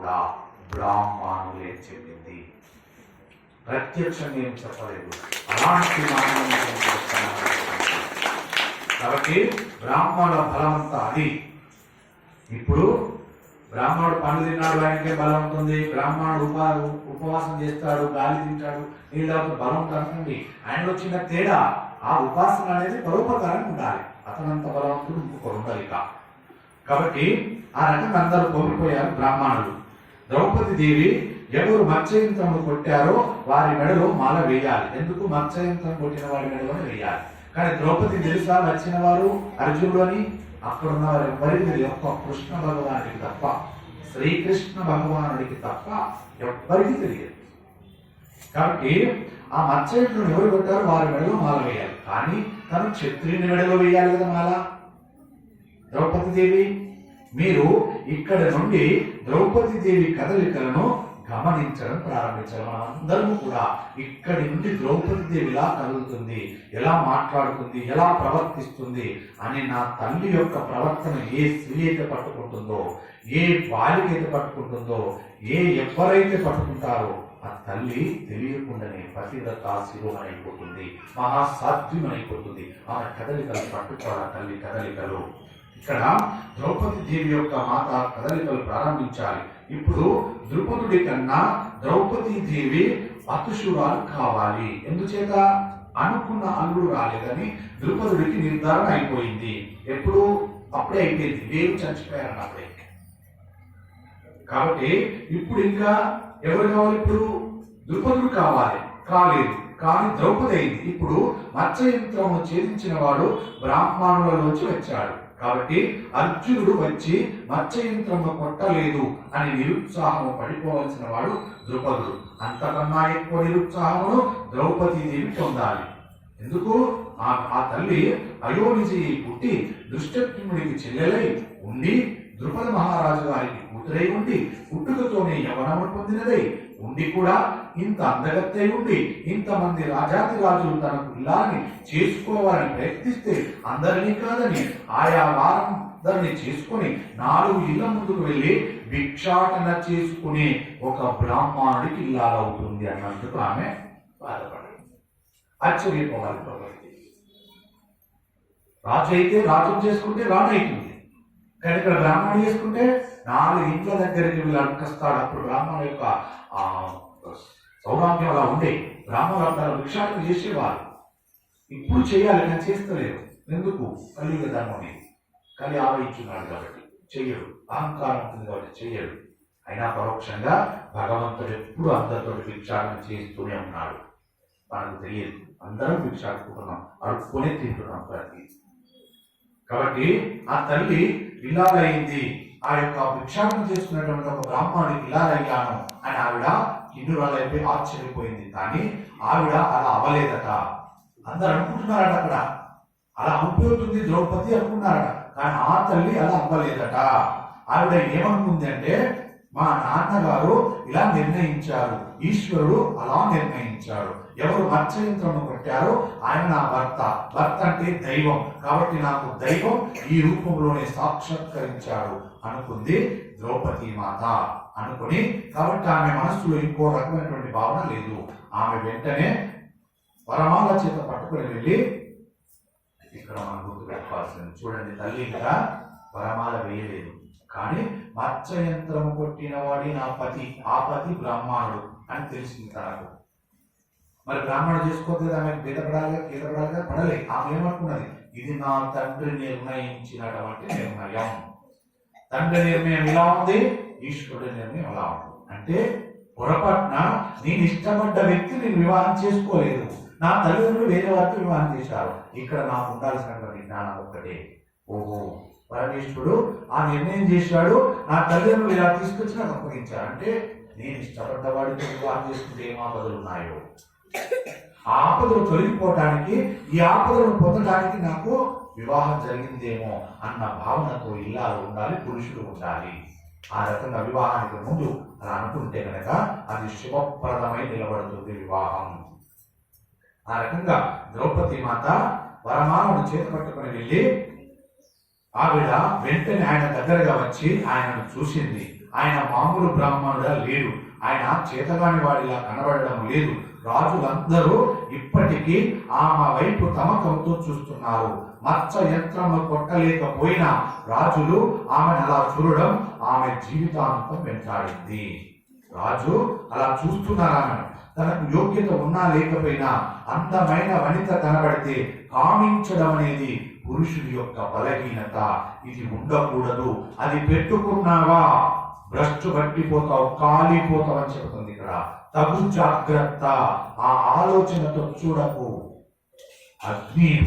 కూడా బ్రాహ్మణులే చెప్పింది. ప్రత్యక్షంగా ఏం చెప్పలేదు. అలాంటి కాబట్టి బ్రాహ్మణుల బలం అంతా అది. ఇప్పుడు బ్రాహ్మణుడు పండు తిన్నాడు ఆయనకే బలం ఉంటుంది. బ్రాహ్మణుడు ఉపా ఉపవాసం చేస్తాడు గాలి తింటాడు నీళ్ళతో బలం కనుకండి ఆయనలో చిన్న తేడా ఆ ఉపాసన అనేది పరోపకారం ఉండాలి. అతనంత బలవంతుడు ఇంకొకరు ఉండాలి కాబట్టి ఆ రకంగా అందరూ కోల్పోయారు బ్రాహ్మణులు. ద్రౌపది దేవి ఎవరు మత్స్యంత్రములు కొట్టారో వారి మెడలో మాల వేయాలి. ఎందుకు మత్స్యంత్రం కొట్టిన వారి మెడలోనే వేయాలి? కానీ ద్రౌపది తెలుసా వచ్చిన వారు అర్జునుడు అని అక్కడ ఉన్న వారు ఎవరికి ఒక్క కృష్ణ భగవానుడికి తప్ప శ్రీకృష్ణ భగవానుడికి తప్ప ఎవ్వరికి తెలియదు. కాబట్టి ఆ మత్స్యంత్రుని ఎవరు కొట్టారో వారి మెడలో మాల వేయాలి. కానీ తను క్షత్రియుని మెడలో వేయాలి కదా మాల. ద్రౌపది దేవి మీరు ఇక్కడ నుండి ద్రౌపది దేవి కదలికలను గమనించడం ప్రారంభించడం మనం అందరము కూడా ఇక్కడి నుండి ద్రౌపది దేవి ఎలా కదులుతుంది. ఎలా మాట్లాడుతుంది? ఎలా ప్రవర్తిస్తుంది? అని నా తల్లి యొక్క ప్రవర్తన ఏ స్త్రీ అయితే పట్టుకుంటుందో ఏ బాలిక అయితే పట్టుకుంటుందో ఏ ఎవరైతే పట్టుకుంటారో ఆ తల్లి తెలియకుండానే పతివ్రత శిరోమణైపోతుంది మహాసాధ్యమైపోతుంది ఆమె కదలికలు పట్టుకోవాలి తల్లి కదలికలు. ఇక్కడ ద్రౌపది దేవి యొక్క మాత కదలికలు ప్రారంభించాలి. ఇప్పుడు ద్రుపదుడి కన్నా ద్రౌపది దేవి అతుషురాలు కావాలి. ఎందుచేత? అనుకున్న అల్లుడు రాలేదని ద్రుపదుడికి నిర్ధారణ అయిపోయింది. ఎప్పుడు? అప్పుడే అయిపోయింది. దేవి చచ్చిపోయారు అప్పుడే. కాబట్టి ఇప్పుడు ఇంకా ఎవరు కావాలి ఇప్పుడు? ద్రుపదుడు కావాలి. కాలేదు. కానీ ద్రౌపది అయింది. ఇప్పుడు మత్స్యయంత్రము ఛేదించిన వాడు బ్రాహ్మణులలోంచి వచ్చాడు. కాబట్టి అర్జునుడు వచ్చి మత్స్యయంత్రము కొట్టలేదు అని నిరుత్సాహము పడిపోవలసిన వాడు ద్రుపదుడు. అంతకన్నా ఎక్కువ నిరుత్సాహమును ద్రౌపది దేవి పొందాలి. ఎందుకు? ఆ ఆ తల్లి అయోనిజి పుట్టి దృష్టత్యుముడికి చెల్లెలై ఉండి ద్రుపద మహారాజు గారికి కూతురై ఉండి పుట్టుకతోనే యవనము పొందినదై ఉండి కూడా ఇంత అందగత్తై ఉండి ఇంతమంది రాజాతి రాజులు తన పిల్లాన్ని చేసుకోవాలని ప్రయత్నిస్తే అందరినీ కాదని ఆయా వారం దాన్ని చేసుకుని నాలుగు ఇళ్ళ ముందుకు వెళ్ళి భిక్షాటన చేసుకునే ఒక బ్రాహ్మణుడికి ఇల్లాలవుతుంది అన్నందుకు ఆమె బాధపడింది. ఆశ్చర్యపోవాలి భగవతి. రాజు అయితే రాజు చేసుకుంటే రాణి అవుతుంది. కానీ ఇక్కడ బ్రాహ్మణుడు చేసుకుంటే నాలుగు ఇంట్ల దగ్గరికి వీళ్ళు అడకస్తాడు అప్పుడు బ్రాహ్మణ యొక్క సౌభాగ్యం సౌరామ్యం అలా ఉండే బ్రాహ్మణులు తన భిక్షాటన చేసేవారు. ఇప్పుడు చేయాలి కానీ చేస్తలేరు ఎందుకు? కలియుగ ధర్మం ఇది కలి ఆవహించున్నాడు కాబట్టి చెయ్యడు అహంకారం ఉంటుంది కాబట్టి చెయ్యడు అయినా పరోక్షంగా భగవంతుడు ఎప్పుడు అందరితో భిక్షాటన చేస్తూనే ఉన్నాడు. మనకు తెలియదు. అందరం భిక్షాడుకుంటున్నాం అడుక్కునే తింటున్నాం ప్రతి. కాబట్టి ఆ తల్లి ఇలాగైంది. ఆ యొక్క భిక్షాటన చేస్తున్నటువంటి ఒక బ్రాహ్మణుడికి ఇలాగయ్యాను అని ఆవిడ హిందురాలైపోయి ఆశ్చర్యపోయింది. కానీ ఆవిడ అలా అవ్వలేదట. అందరు అనుకుంటున్నారట అక్కడ. అలా అనిపోతుంది ద్రౌపది అనుకున్నారట. కానీ ఆ తల్లి అలా అవ్వలేదట. ఆవిడ ఏమనుకుంది అంటే మా నాన్నగారు ఇలా నిర్ణయించారు. ఈశ్వరుడు అలా నిర్ణయించాడు. ఎవరు మత్స్యంత్రము కట్టారో ఆయన నా భర్త. భర్త అంటే దైవం. కాబట్టి నాకు దైవం ఈ రూపంలోనే సాక్షాత్కరించాడు అనుకుంది ద్రౌపది మాత అనుకుని కాబట్టి ఆమె మనస్సులో ఇంకో రకమైనటువంటి భావన లేదు. ఆమె వెంటనే వరమాల చేత పట్టుకుని వెళ్ళి ఇక్కడ మనం గుర్తు పెట్టుకోవాల్సింది. చూడండి తల్లి ఇంకా వరమాల వేయలేదు. కానీ మత్స్యయంత్రం కొట్టిన వాడి నా పతి ఆ పతి బ్రాహ్మణుడు అని తెలిసింది తనకు. మరి బ్రాహ్మణుడు చేసుకోవద్దు ఆమె బీదపడాలి కీదపడాలిగా పడలే ఆమె ఏమనుకున్నది? ఇది నా తండ్రి నిర్ణయించినటువంటి నిర్ణయం. తండ్రి నిర్ణయం ఎలా ఉంది. ఈశ్వరుడి నిర్ణయం ఎలా అంటే పొరపాటున నేను ఇష్టపడ్డ వ్యక్తి నేను వివాహం చేసుకోలేదు. నా తల్లిదండ్రులు వేరే వారితో వివాహం చేశారు. ఇక్కడ నాకు ఉండాల్సినటువంటి జ్ఞానం ఒక్కటే. ఓహో పరమేశ్వరుడు ఆ నిర్ణయం చేశాడు. నా తల్లిదండ్రులు ఇలా తీసుకొచ్చి నాకు అప్పగించారు అంటే నేను ఇష్టపడ్డ వాడితో వివాహం చేసుకుంటే ఏం ఆపదలు ఉన్నాయో? ఆ ఆపదలు తొలగిపోవటానికి ఈ ఆపదలను పొందడానికి నాకు వివాహం జరిగిందేమో అన్న భావనతో ఇల్లాలు ఉండాలి పురుషుడు ఉండాలి. ఆ రకంగా వివాహానికి ముందు అలా అనుకుంటే కనుక అది శుభప్రదమై నిలబడుతుంది వివాహం. ఆ రకంగా ద్రౌపది మాత వరమానవుడు చేత పట్టుకొని వెళ్ళి ఆవిడ వెంటనే ఆయన దగ్గరగా వచ్చి ఆయనను చూసింది. ఆయన మామూలు బ్రాహ్మణుడా లేడు. ఆయన చేతగాని వాడిలా కనబడడం లేదు. రాజులందరూ ఇప్పటికీ ఆమె వైపు తమకంతో చూస్తున్నారు. మచ్చ యంత్రము కొట్టలేకపోయినా రాజులు ఆమెను అలా చూడడం ఆమె జీవితాంతం వెంటాడింది. రాజు అలా చూస్తున్నారామెను తనకు యోగ్యత ఉన్నా లేకపోయినా అందమైన వనిత కనబడితే కామించడం అనేది పురుషుడి యొక్క బలహీనత. ఇది ఉండకూడదు. అది పెట్టుకున్నావా? భ్రష్టు పట్టిపోతావు కాలిపోతావు అని చెబుతుంది ఇక్కడ. తగు జాగ్రత్త. ఆ ఆలోచనతో చూడకు. అగ్ని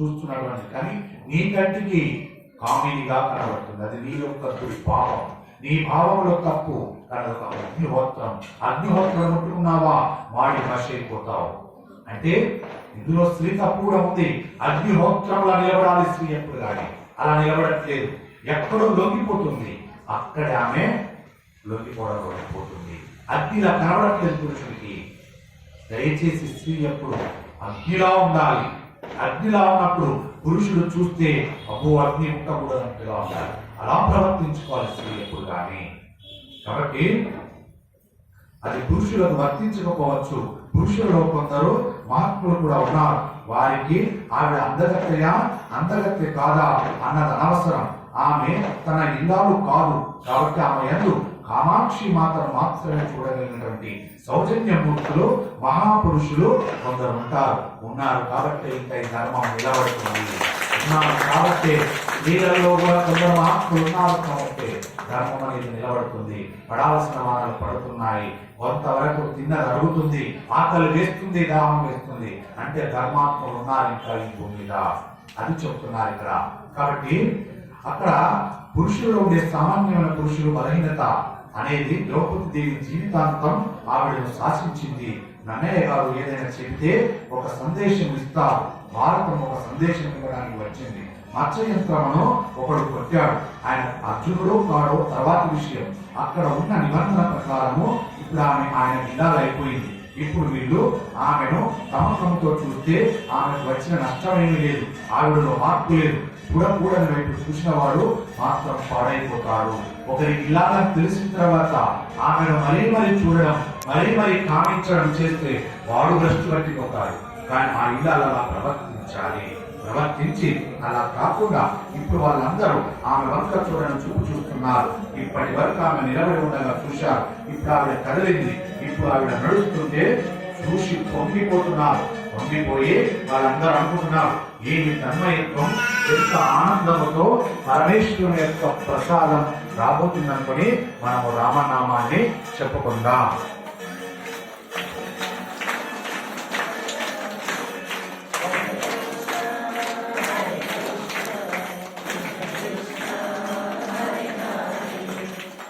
చూస్తున్నాడు అని. కానీ నీ కంటికి కామినిగా కనబడుతుంది. అది నీ యొక్క దుర్భావం. నీ భావంలో తప్పు. కానీ ఒక అగ్నిహోత్రం అగ్నిహోత్రం ముట్టుకున్నావా వాడి వశ అయిపోతావు. అంటే ఇందులో స్త్రీ తప్పు కూడా ఉంది. అగ్నిహోత్రంలా నిలబడాలి స్త్రీ ఎప్పుడు కానీ. అలా నిలబడట్లేదు. ఎక్కడో లొంగిపోతుంది. అక్కడ ఆమె లొంగిపోవడం పోతుంది అగ్నిలా కనబడట్లేదు పురుషుడికి దయచేసి స్త్రీ ఎప్పుడు అగ్నిలా ఉండాలి. అగ్నిలా ఉన్నప్పుడు పురుషుడు చూస్తే అబ్బో అగ్ని ముట్టకూడదన్నట్టుగా ఉండాలి. అలా ప్రవర్తించుకోవాలి స్త్రీ ఎప్పుడు కానీ. కాబట్టి అది పురుషులకు వర్తించకపోవచ్చు. పురుషులలో కొందరు మహాత్ములు కూడా ఉన్నారు. వారికి ఆవిడ అందగత్తెయా అందగత్తె కాదా అన్నది అనవసరం. ఆమె తన ఇల్లాలు కాదు. కాబట్టి ఆమె ఎందు కామాక్షి మాతను మాత్రమే చూడగలిగినటువంటి సౌజన్యమూర్తులు మహాపురుషులు కొందరు ఉంటారు. ఉన్నారు కాబట్టి ఇంకా ఈ ధర్మం నిలబడుతుంది. ఉన్నారు కాబట్టి వీళ్ళల్లో కూడా కొందరు మహాత్ములు ఉన్నారు కాబట్టి ధర్మం అనేది నిలబడుతుంది. పడాల్సిన వారాలు పడుతున్నాయి. కొంతవరకు తిన్న జరుగుతుంది ఆకలి వేస్తుంది దాహం వేస్తుంది. అంటే ధర్మాత్మలు ఉన్నారు ఇంకా ఈ భూమి మీద. అది చెప్తున్నారు ఇక్కడ. కాబట్టి అక్కడ పురుషుల్లో ఉండే సామాన్యమైన పురుషులు బలహీనత అనేది ద్రౌపది దేవి జీవితాంతం ఆవిడను శాసించింది. నన్నయ్య గారు ఏదైనా చెబితే ఒక సందేశం ఇస్తారు. భారతం ఒక సందేశం ఇవ్వడానికి వచ్చింది. మత్స్యయంత్రమును ఒకడు కొట్టాడు. ఆయన అర్జునుడు కాడో తర్వాత విషయం. అక్కడ ఉన్న నిబంధన ప్రకారము ఇప్పుడు ఆమె ఆయన విధాలు అయిపోయింది. ఇప్పుడు వీళ్ళు ఆమెను తమకంతో చూస్తే ఆమెకు వచ్చిన నష్టమేమీ లేదు. ఆవిడలో మార్పు లేదు. చూడకూడని వైపు చూసిన వాడు మాత్రం పాడైపోతారు ఒకరికి ఇలాగా తెలిసిన తర్వాత ఆమెను మరీ మరీ చూడడం మరీ మరీ కామించడం చేస్తే వాడు భ్రష్టు పట్టిపోతారు కానీ ఆ ఇల్లు అలా ప్రవర్తించాలి. ప్రవర్తించి అలా కాకుండా ఇప్పుడు వాళ్ళందరూ ఆమె వంక చూడని చూపు చూస్తున్నారు. ఇప్పటి వరకు ఆమె నిలబడి ఉండగా చూశారు. ఇప్పుడు ఆవిడ కదిలింది. ఇప్పుడు ఆవిడ నడుస్తుంటే చూసి పొంగిపోతున్నారు. పొంగిపోయి వాళ్ళందరూ అనుకుంటున్నారు ఏమి తన్మయత్వం ఎంత ఆనందముతో పరమేశ్వరుని యొక్క ప్రసాదం రాబోతుందనుకొని మనము రామనామాన్ని చెప్పుకుందాం.